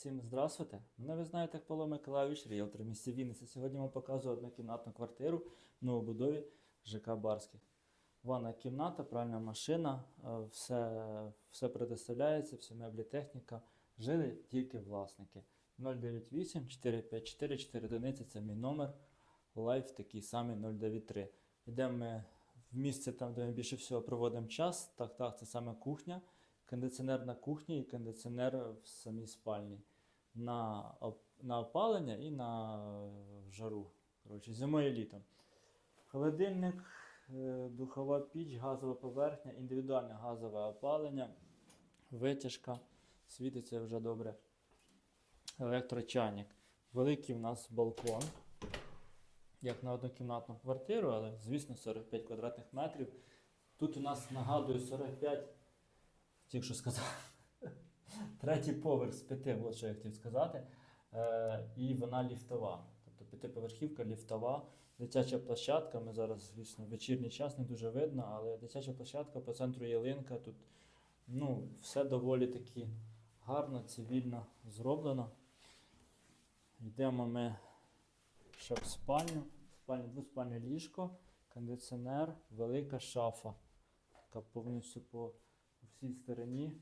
Всім здравствуйте! Мене ви знаєте як Павло Миколайович, ріелтор місті Вінниця. Сьогодні вам показую однокімнатну квартиру в новобудові ЖК Барських. Ванна кімната, пральна машина, е, все, все предоставляється, всі меблі, техніка. Жили тільки власники. 098 454 4 одиниці це мій номер. Лайф такий самий 093. Йдемо ми в місце, там, де ми більше всього проводимо час. Так, так, це саме кухня. Кондиціонер на кухні і кондиціонер в самій спальні. На, на опалення і на е, жару. Коротше, зимою і літом. Холодильник, е, духова піч, газова поверхня, індивідуальне газове опалення, витяжка, світиться вже добре. Електрочайник. Великий в нас балкон, як на однокімнатну квартиру, але, звісно, 45 квадратних метрів. Тут у нас нагадую 45, тільки що сказав, третій поверх з п'яти, от що я хотів сказати. Е, і вона ліфтова. Тобто п'ятиповерхівка ліфтова, дитяча площадка. Ми зараз, звісно, вечірній час не дуже видно, але дитяча площадка по центру ялинка. Тут ну, все доволі таки гарно, цивільно зроблено. Йдемо ми ще в спальню. Спальню, двоспальне ліжко, кондиціонер, велика шафа. Така повністю по всій стороні.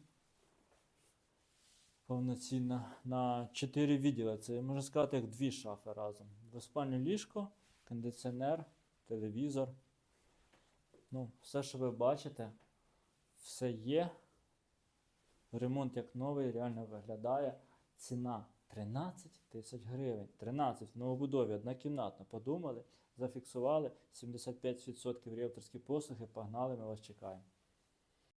Повноцінна на 4 відділи. Це можна сказати, як дві шафи разом. Двоспальне ліжко, кондиціонер, телевізор. Ну, все, що ви бачите, все є. Ремонт як новий, реально виглядає. Ціна 13 тисяч гривень. 13 в новобудові, однокімнатно. Подумали, зафіксували 75% ріелторські послуги, погнали, ми вас чекаємо.